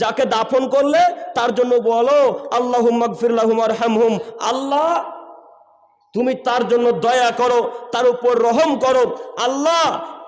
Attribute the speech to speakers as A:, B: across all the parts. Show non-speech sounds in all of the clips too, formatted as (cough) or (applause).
A: যাকে দাফন করলে তার জন্য বলো আল্লাহ মগফিরুম হুম আল্লাহ, তুমি তার জন্য দয়া করো, তার উপর রহম করো। আল্লাহ,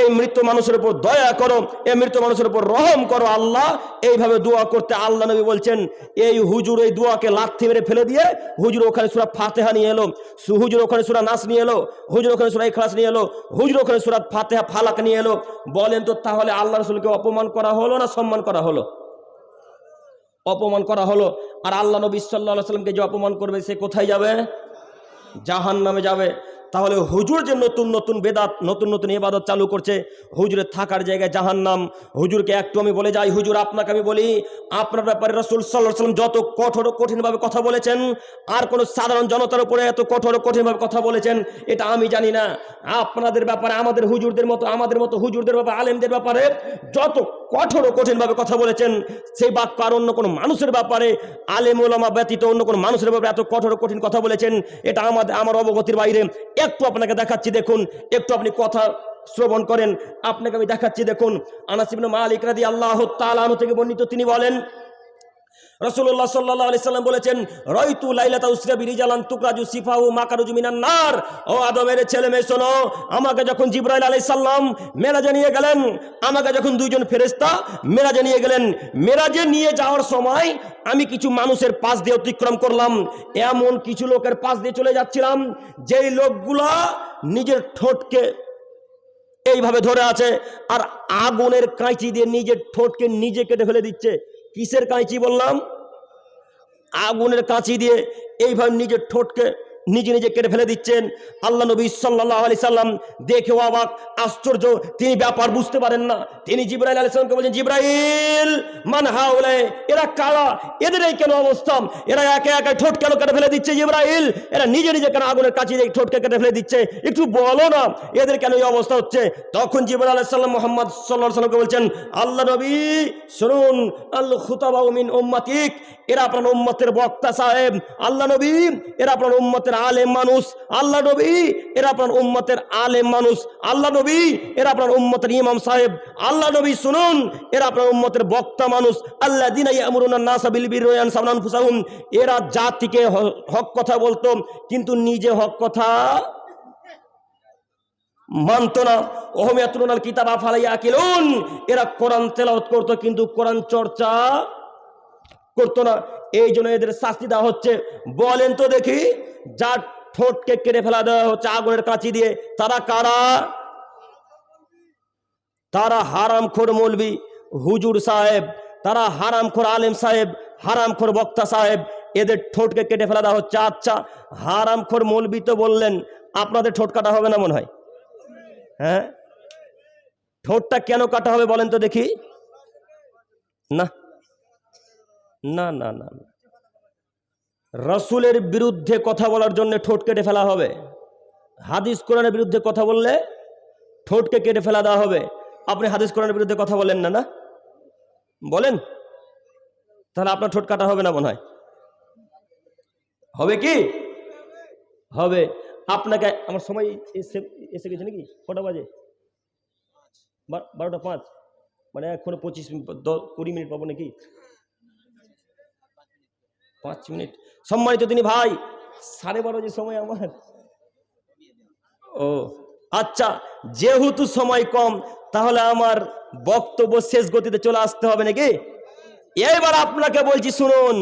A: এই মৃত মানুষের উপর দয়া করো, এই মৃত মানুষের উপর রহম করো। আল্লাহ, এইভাবে দোয়া করতে আল্লাহ নবী বলছেন, এই হুজুর এই দোয়াকে লাথি মেরে ফেলে দিয়ে হুজুর ওখানে সুরা ফাতেহা নিয়ে এলো হুজুর ওখানে সুরা নাস নিয়ে এলো, হুজুর ওখানে সুরা ইখলাস নিয়ে এলো, হুজুর ওখানে সুরা ফাতেহা ফালাক নিয়ে এলো। বলেন তো তাহলে আল্লাহ রসুলকে অপমান করা হলো না সম্মান করা হলো? অপমান করা হলো। আর আল্লাহ নবী সাল্লাহ সাল্লামকে যে অপমান করবে, সে কোথায় যাবে? জাহান নামে যাবে। তাহলে হুজুর যে নতুন নতুন বেদাত, নতুন নতুন এবাদত চালু করছে, হুজুরের থাকার জায়গায় জাহান নাম হুজুরকে একটু আমি বলে যাই, হুজুর আপনাকে আমি বলি, আপনার ব্যাপারে রসুল সাল্লাম যত কঠোর কঠিনভাবে কথা বলেছেন, আর কোনো সাধারণ জনতার উপরে এত কঠোর কঠিনভাবে কথা বলেছেন, এটা আমি জানি না। আপনাদের ব্যাপারে, আমাদের হুজুরদের মতো, আমাদের মতো হুজুরদের ব্যাপারে, আলেমদের ব্যাপারে যত কঠোর কঠিনভাবে কথা বলেছেন, সেই বাক্য আর অন্য কোনো মানুষের ব্যাপারে, আলেম ওলামা ব্যতীত অন্য কোনো মানুষের ব্যাপারে এত কঠোর কঠিন কথা বলেছেন, এটা আমাদের, আমার অবগতির বাইরে একটু আপনাকে দেখাচ্ছি, দেখুন, একটু আপনি কথা শ্রবণ করেন। আপনাকে আমি দেখাচ্ছি, দেখুন আনাসিবিন মালিক রাদি আল্লাহ তালাহ থেকে বর্ণিত তিনি বলেন রসুল্লাহ সাল্লাহ আলি সাল্লাম বলেছেন, রয়তু লাইলাতা উসরা বিরিজালান তুকরাজু সিফাউ মাকারুজু মিনান নার। ও আদমের ছেলে মেয়ে, শোনো, আমাকে যখন জিব্রাইল আলাইহিস সালাম মেরাজে নিয়ে গেলেন, আমাকে যখন দুইজন ফেরেশতা মেরাজে নিয়ে গেলেন, মেরাজে নিয়ে যাওয়ার সময় আমি কিছু মানুষের পাশ দিয়ে অতিক্রম করলাম। এমন কিছু লোকের পাশ দিয়ে চলে যাচ্ছিলাম, যেই লোকগুলা নিজের ঠোঁটকে এইভাবে ধরে আছে আর আগুনের কাঁচি দিয়ে নিজের ঠোঁটকে নিজে কেটে ফেলে দিচ্ছে। কিসের কাঁচি বললাম? আগুনের কাঁচি দিয়ে এইভাবে নিজের ঠোঁটকে নিজে নিজে কেটে ফেলে দিচ্ছেন। আল্লাহ নবী সাল্লাহ আলি সাল্লাম দেখেও অবাক, আশ্চর্য, তিনি ব্যাপার বুঝতে পারেন না। তিনি জিব্রাইল আলি সাল্লামকে বলছেন জিব্রাইল, মান হাওলে এরা কালা এদের এই কেন অবস্থা এরা একে একে ঠোঁট কেন কেটে ফেলে দিচ্ছে জিব্রাইল? এরা নিজে নিজে কেন আগুনের কাছে দিয়ে ঠোঁটকে কেটে ফেলে দিচ্ছে? একটু বলো না, এদের কেন এই অবস্থা হচ্ছে? তখন জিবর আলাহ সাল্লাম মোহাম্মদ সাল্লাহ সাল্লামকে বলছেন, আল্লাহ নবী, শুনুন আল্লাহ খুতাবাউ মিন উম্মাতিক, এরা আপনার উম্মতের বক্তা সাহেব। আল্লাহ নবী, এরা আপনার উম্মতের আলেম মানুষ, আল্লাহ নবী, এরা আপনার উম্মতের আলেম মানুষ, আল্লাহ নবী, এরা আপনার উম্মতের ইমাম সাহেব, আল্লাহ নবী শুনুন, এরা আপনার উম্মতের বক্তা মানুষ আল্লাহ দিন এরা জাতিকে হক কথা বলতো, কিন্তু নিজে হক কথা মানত না। ওহমিয়াতুনাল কিতাব আফালাইয়া কিলুন এরা কোরআন তেলাওয়াত করতো, কিন্তু কোরআন চর্চা করতো না। এই জন্য এদের শাস্তি দেওয়া হচ্ছে। বলেন তো দেখি, যার ঠোঁটকে কেটে ফেলা দেওয়া হচ্ছে আগুনের কাঁচি দিয়ে, তারা কারা? তারা হারামখোর মৌলবি হুজুর সাহেব, তারা হারামখোর আলেম সাহেব, হারামখোর বক্তা সাহেব, এদের ঠোঁটকে কেটে ফেলা দেওয়া হচ্ছে। আচ্ছা হারামখোর মৌলবি তো বললেন, আপনাদের ঠোঁট কাটা হবে না মনে হয়? হ্যাঁ? ঠোঁটটা কেন কাটা হবে বলেন তো দেখি। না না না না। রসুলের বিরুদ্ধে কথা বলার জন্য ঠোঁট কেটে ফেলা হবে। হাদিস কোরআনের বিরুদ্ধে কথা বললে ঠোঁটকে কেটে ফেলা দেওয়া হবে। আপনি হাদিস কোরআনের বিরুদ্ধে কথা বলেন না না? বলেন। তাহলে আপনার ঠোঁট কাটা হবে না মনে হয়। হবে কি? হবে। আপনাকে, আমার সময় এসে এসে গেছে নাকি? কটা বাজে? বারোটা পাঁচ। মানে এখনও পঁচিশ কুড়ি মিনিট পাবো নাকি? পাঁচ মিনিট। সম্মানিত তিনি ভাই, সাড়ে বারো যে সময় আমার। ও আচ্ছা যেহেতু সময় কম, তাহলে আমার বক্তব্য শেষ গতিতে চলে আসতে হবে নাকি? এবার আপনাকে বলছি, শুনুন,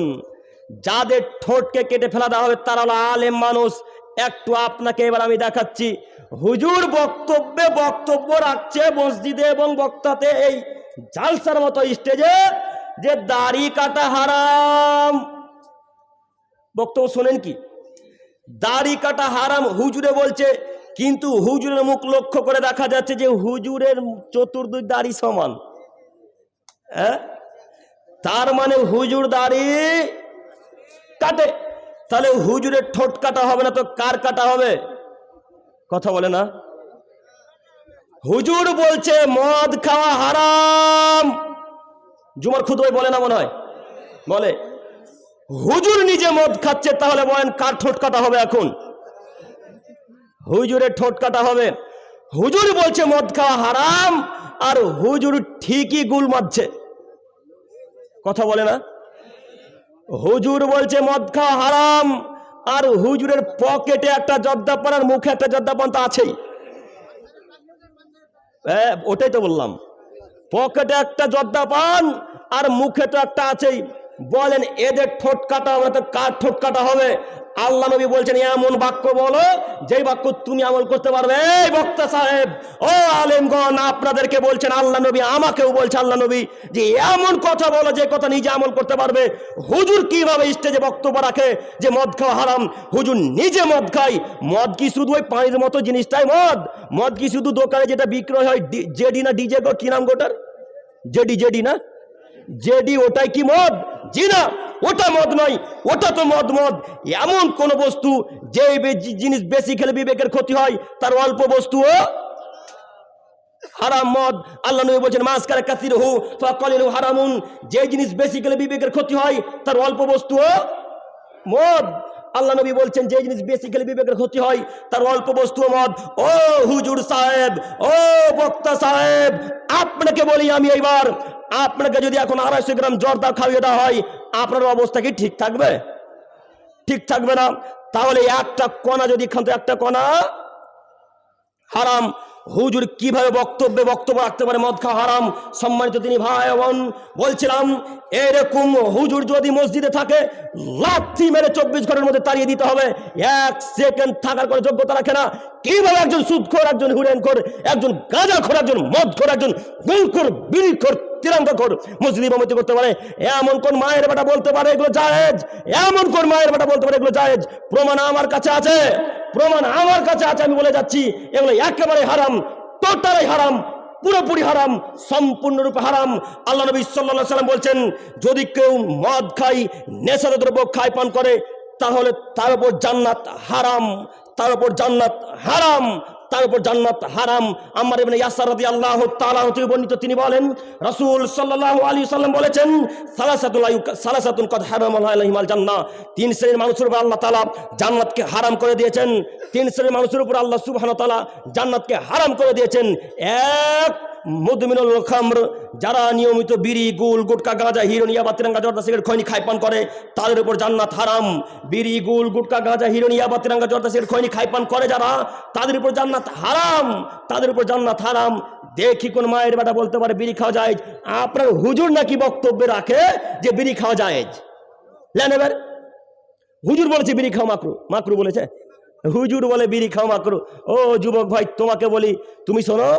A: যাদের ঠোঁটকে কেটে ফেলা দেওয়া হবে, তারা হলো আলেম মানুষ। একটু আপনাকে এবার আমি দেখাচ্ছি। হুজুর বক্তব্যে বক্তব্য রাখছে মসজিদে এবং বক্তাতে এই জালসার মতো স্টেজে যে দাড়ি কাটা হারাম। বক্তব্য শোনেন কি? দাড়ি কাটা হারাম, হুজুরে বলছে, কিন্তু হুজুরের মুখ লক্ষ্য করে দেখা যাচ্ছে যে হুজুরের চতুর্দিক দাড়ি সমান। হ্যাঁ? তার মানে হুজুর দাড়ি কাটে। তাহলে হুজুরের ঠোঁট কাটা হবে না তো কার কাটা হবে? কথা বলে না। হুজুর বলছে, মদ খাওয়া হারাম। জুমার খুদবাই বলে না মনে হয়? বলে। হুজুর নিজে মদ খাচ্ছে, তাহলে বলেন কার ঠোঁট কাটা হবে এখন? হুজুরের ঠোঁট কাটা হবে। হুজুর বলছে মদ খাওয়া হারাম, আর হুজুর ঠিকই গুল মারছে। কথা বলে না? হুজুর বলছে মদ খাওয়া হারাম, আর হুজুরের পকেটে একটা জর্দা পান, আর মুখে একটা জর্দা পান তো আছেই। হ্যাঁ ওটাই তো বললাম। পকেটে একটা জর্দা পান, আর মুখে তো একটা আছেই। বলেন, এদের ঠোঁট কাটা আমরা তো কার ঠোঁট কাটা হবে? আল্লাহ নবী বলছেন, এমন বাক্য বলো, যেই বাক্য তুমি আমল করতে পারবে। এই বক্তা সাহেব, ও আলেমগণ, আপনাদেরকে বলছেন, আল্লাহ নবী আমাকেও বলছে, আল্লাহ নবী, যে এমন কথা বলো, যে কথা নিজে আমল করতে পারবে। হুজুর কীভাবে স্টেজে বক্তব্য রাখে? যে মদ খাওয়া হারাম। হুজুর নিজে মদ খাই মদ কি শুধু ওই পানির মতো জিনিসটাই মদ? মদ কি শুধু দোকানে যেটা বিক্রয় হয় জেডি না ডিজে গো, কি নাম গোটার? জেডি জেডি না? জেডি, ওটাই কি মদ? জি না, ওটা মদ নয়, ওটা তো মদ মদ। এমন কোন বস্তু যে জিনিস বেশি খেলে বিবেকের ক্ষতি হয়, তার অল্প বস্তুও হারাম মদ। আল্লাহ নবী বলছেন মাস কারে কাসির হু ফাকালিলু হারামুন। যে জিনিস বেশি খেলে বিবেকের ক্ষতি হয়, তার অল্প বস্তুও মদ। আল্লাহ নবী বলছেন, যে জিনিস বেশি খেলে বিবেকের ক্ষতি হয়, তার অল্প বস্তু মদ। ও হুজুর সাহেব, ও বক্তা সাহেব, আপনাকে বলি আমি এইবার আপনাকে যদি এখন আড়াইশো গ্রাম জর্দা খাইয়ে দেওয়া হয়, আপনার অবস্থা কি ঠিক থাকবে? ঠিক থাকবে না। তাহলে একটা কণা যদি খান একটা কণা, হারাম। হুজুর কীভাবে বক্তব্যে, বক্তব্য রাখতে পারে? মদ খাওয়া হারাম। সম্মানিত তিনি ভাই বোন বলছিলাম, এরকম হুজুর যদি মসজিদে থাকে, লাথি মেরে চব্বিশ ঘণ্টার মধ্যে তাড়িয়ে দিতে হবে। এক সেকেন্ড থাকার কোনো যোগ্যতা রাখে না। কীভাবে একজন সুদখোর, একজন হুরেনখোর একজন গাঁজাখোর, একজন মদখোর, একজন গুলখোর বিড়িখোর তিরঙ্গখোর মসজিদ ইমামতি করতে পারে। এমন কোন মায়ের বেটা বলতে পারে এগুলো জায়েজ? এমন কোন মায়ের বেটা বলতে পারে এগুলো জায়েজ? প্রমাণ আমার কাছে আছে। প্রমাণ আমার কাছে আছে, আমি বলে যাচ্ছি, এগুলো একেবারে হারাম টোটালি হারাম, পুরোপুরি হারাম, সম্পূর্ণরূপে হারাম। আল্লাহ নবী আলাইহি সাল্লাম বলছেন, যদি কেউ মদ খায় নেশাদ দ্রব্য খায়, পান করে, তাহলে তার উপর জান্নাত হারাম, তার উপর জান্নাত হারাম। তার উপর জান্নাত, হারাম। আমার ইবনে ইয়াসার রাদিয়াল্লাহু তাআলা হতে বর্ণিত তিনি বলেন, রাসূল সাল্লাল্লাহু আলাইহি সাল্লাম বলেছেন সালাসাতুল সালাসাতুন কদ হারামাল আলাইহিমাল জান্নাহ। তিন শ্রেণির মানুষের উপর আল্লাহ তাআলা জান্নাতকে হারাম করে দিয়েছেন। তিন শ্রেণির মানুষের উপর আল্লাহ সুবহানাহু ওয়া তাআলা জান্নাতকে হারাম করে দিয়েছেন। এক মধুমিনুল খামর যারা নিয়মিত বিড়ি, গুল, গুটকা, গাঁজা হিরোনিয়া বা তিরঙ্গা জর্দা, সিগারেট, খৈনি খাই পান করে, তাদের উপর জান্নাত হারাম। বিড়ি, গুল, গুটকা, গাঁজা হিরোনিয়া বা তিরঙ্গা জর্দা, সিগারেট, খৈনি খাই পান করে যারা, তাদের উপর জান্নাত হারাম। তাদের উপর জান্নাত হারাম। দেখি কোন মায়ের বেটা বলতে পারে, বিড়ি খাওয়া যায়। আপনার হুজুর নাকি বক্তব্যে রাখে যে বিড়ি খাওয়া যায়? লেন এবার। হুজুর বলেছে বিড়ি খাও মাকরু মাকরু বলেছে। হুজুর বলে, বিড়ি খাও মাকরু। ও যুবক ভাই, তোমাকে বলি, তুমি শোনো,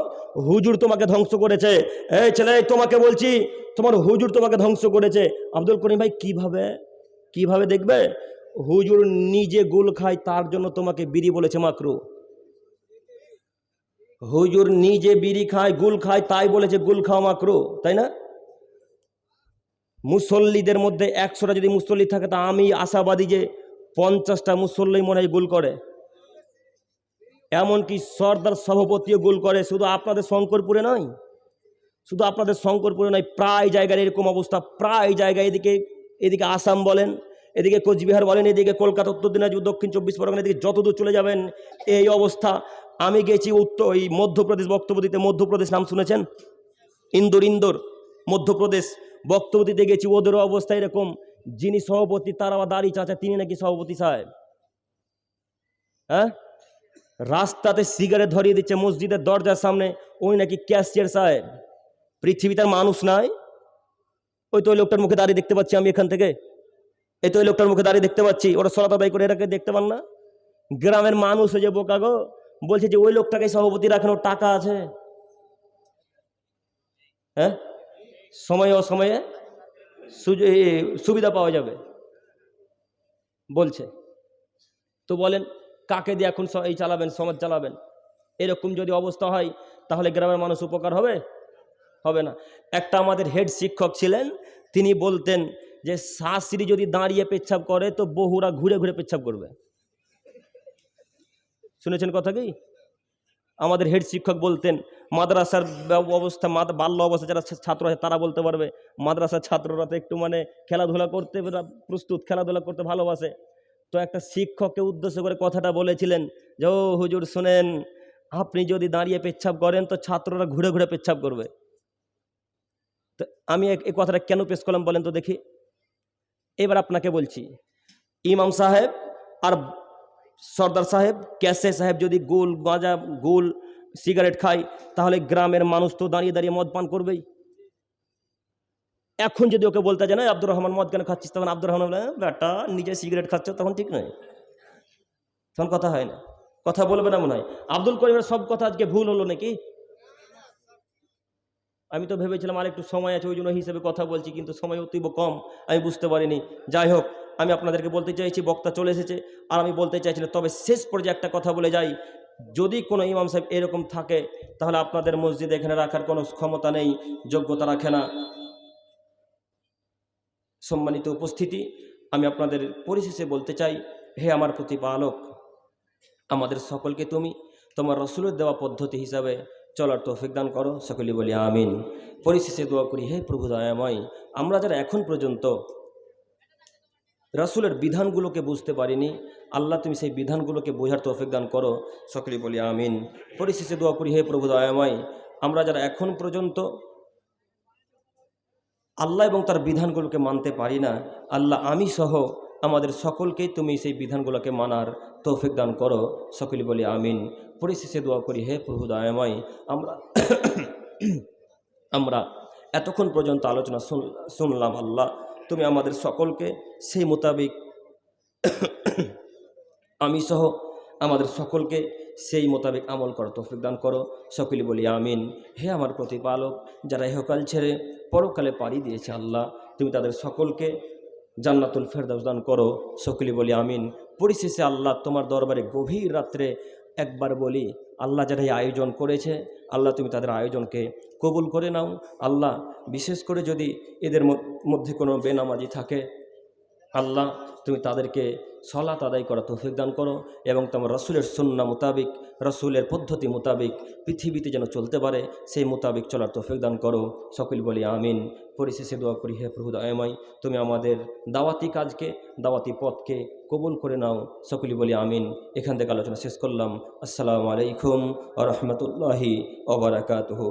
A: হুজুর তোমাকে ধ্বংস করেছে। এই ছেলে, তোমাকে বলছি, তোমার হুজুর তোমাকে ধ্বংস করেছে। আব্দুল করিম ভাই, কীভাবে? কীভাবে দেখবে? হুজুর নিজে গুল খায়, তার জন্য তোমাকে বিড়ি বলেছে মাকরু। হুজুর নিজে বিড়ি খায়, গুল খায়, তাই বলেছে, গুল খাও মাকরু। তাই না? মুসল্লিদের মধ্যে একশোটা যদি মুসল্লি থাকে, তা আমি আশাবাদী যে পঞ্চাশটা মুসল্লি মনে হয় গোল করে। এমনকি সর্দার সভাপতিও গোল করে। শুধু আপনাদের শঙ্করপুরে নয়, শুধু আপনাদের শঙ্করপুরে নয়, প্রায় জায়গার এরকম অবস্থা, প্রায় জায়গায় এদিকে এদিকে আসাম বলেন, এদিকে কোচবিহার বলেন, এদিকে কলকাতা, উত্তর দিনাজপুর, দক্ষিণ চব্বিশ পরগনা, এদিকে যতদূর চলে যাবেন, এই অবস্থা। আমি গেছি উত্তর, এই মধ্যপ্রদেশ বক্তব্য দিতে, মধ্যপ্রদেশ নাম শুনেছেন? ইন্দোর ইন্দোর, মধ্যপ্রদেশ বক্তব্য দিতে গেছি, ওদেরও অবস্থা এরকম। যিনি সভাপতি, তার আবার দাড়ি চাচা, তিনি নাকি সভাপতি সাহেব। হ্যাঁ? রাস্তাতে সিগারেট ধরিয়ে দিচ্ছে, মসজিদের দরজার সামনে। ওই নাকি ক্যাশিয়ার সাহেব। পৃথিবীতে আর মানুষ নাই। ওই তো ওই লোকটার মুখে দাঁড়িয়ে দেখতে পাচ্ছি আমি এখান থেকে। এই তো ওই লোকটার মুখে দাঁড়িয়ে দেখতে পাচ্ছি। ওরা আদায় করে এটাকে দেখতে পান না? গ্রামের মানুষ হয়ে যে বোকা বলছে যে ওই লোকটাকে সভাপতি রাখেন ওর টাকা আছে। হ্যাঁ? সময়ে অসময়ে সুবিধা পাওয়া যাবে। বলছে। তো বলেন কাকে দিয়ে এখন এই চালাবেন, সমাজ চালাবেন? এরকম যদি অবস্থা হয়, তাহলে গ্রামের মানুষ উপকার হবে? হবে না। একটা আমাদের হেড শিক্ষক ছিলেন, তিনি বলতেন যে, শাশুড়ি যদি দাঁড়িয়ে পেচ্ছাপ করে, তো বহুরা ঘুরে ঘুরে পেচ্ছাপ করবে। শুনেছেন কথা কি? আমাদের হেড শিক্ষক বলতেন, মাদ্রাসার অবস্থা বাল্য অবস্থা যারা ছাত্র আছে, তারা বলতে পারবে, মাদ্রাসার ছাত্ররা তো একটু মানে খেলাধুলা করতে প্রস্তুত, খেলাধুলা করতে ভালোবাসে। তো একটা শিক্ষককে উদ্দেশ্য করে কথাটা বলেছিলেন যে, ও হুজুর শোনেন, আপনি যদি দাঁড়িয়ে পেচ্ছাপ করেন তো ছাত্ররা ঘুরে ঘুরে পেচ্ছাপ করবে। তো আমি এই কথাটা কেন পেশ করলাম বলেন তো দেখি। এবার আপনাকে বলছি, ইমাম সাহেব আর সর্দার সাহেব, ক্যাসে সাহেব যদি গোল গাঁজা, গোল সিগারেট খায়, তাহলে গ্রামের মানুষ তো দাঁড়িয়ে দাঁড়িয়ে মদ পান করবেই। এখন যদি ওকে বলতে যায় না আব্দুর রহমান মদ কেন খাচ্ছিস? তখন আব্দুর রহমান বলে "হ্যাঁ, বেটা নিজে সিগারেট খাচ্ছ তখন ঠিক নয়। তখন কথা হয় না। কথা বলবে না মনে হয়। আব্দুল করিমের সব কথা আজকে ভুল হলো নাকি? আমি তো ভেবেছিলাম আর একটু সময় আছে ওই জন্য হিসেবে কথা বলছি কিন্তু সময় অতীব কম আমি বুঝতে পারিনি। যাই হোক আমি আপনাদেরকে বলতে চাইছি বক্তা চলে এসেছে। আর আমি বলতে চাইছিলাম তবে শেষ পর্যায়ে একটা কথা বলে যাই। যদি কোনো ইমাম সাহেব এরকম থাকে তাহলে আপনাদের মসজিদ এখানে রাখার কোনো ক্ষমতা নেই যোগ্যতা রাখে না। সম্মানিত উপস্থিতি, আমি আপনাদের পরিশেষে বলতে চাই, হে আমার প্রতিপালক, আমাদের সকলকে তুমি তোমার রসুলের দেওয়া পদ্ধতি হিসাবে চলার তৌফিক দান করো, সকলে বলি আমিন। পরিশেষে দোয়া করি, হে প্রভু দয়াময়, আমরা যারা এখন পর্যন্ত রসুলের বিধানগুলোকে বুঝতে পারিনি, আল্লাহ তুমি সেই বিধানগুলোকে বোঝার তৌফিক দান করো, সকলে বলি আমিন। পরিশেষে দোয়া করি, হে প্রভু দয়াময়, আমরা যারা এখন পর্যন্ত আল্লাহ এবং তার বিধানগুলোকে মানতে পারি না, আল্লাহ আমি সহ আমাদের সকলকেই তুমি সেই বিধানগুলোকে মানার তৌফিক দান করো। সকলে বলি আমিন। পরিশেষে দোয়া করি, হে প্রভু দয়াময়, আমরা (coughs) আমরা এতক্ষণ পর্যন্ত আলোচনা শুন- শুনলাম আল্লাহ, তুমি আমাদের সকলকে সেই মোতাবেক (coughs) আমি সহ আমাদের সকলকে সেই মোতাবেক আমল করো তৌফিক দান করো। সকলে বলি আমিন। হে আমার প্রতিপালক, যারা ইহকাল ছেড়ে পরকালে পাড়ি দিয়েছে আল্লাহ, তুমি তাদের সকলকে জান্নাতুল ফেরদাউস দান করো। সকলে বলি আমিন। পরিশেষে আল্লাহ তোমার দরবারে গভীর রাত্রে একবার বলি, আল্লাহ যারা আয়োজন করেছে, আল্লাহ তুমি তাদের আয়োজনকে কবুল করে নাও। আল্লাহ, বিশেষ করে যদি এদের মধ্যে কোনো বেনামাজি থাকে আল্লাহ, তুমি তাদেরকে সলাত আদায় করা তৌফিক দান করো এবং তোমার রসুলের সন্না মোতাবিক, রসুলের পদ্ধতি মোতাবিক পৃথিবীতে যেন চলতে পারে, সেই মোতাবিক চলার তৌফিক দান করো। সকল বলি আমিন। পরিশেষে দোয়া করি, হে প্রভু দয়াময়, তুমি আমাদের দাওয়াতি কাজকে, দাওয়াতি পথকে কবুল করে নাও। সকলি বলি আমিন। এখান থেকে আলোচনা শেষ করলাম। আসসালামু আলাইকুম আ রহমতুল্লাহি ওবরাকাতহ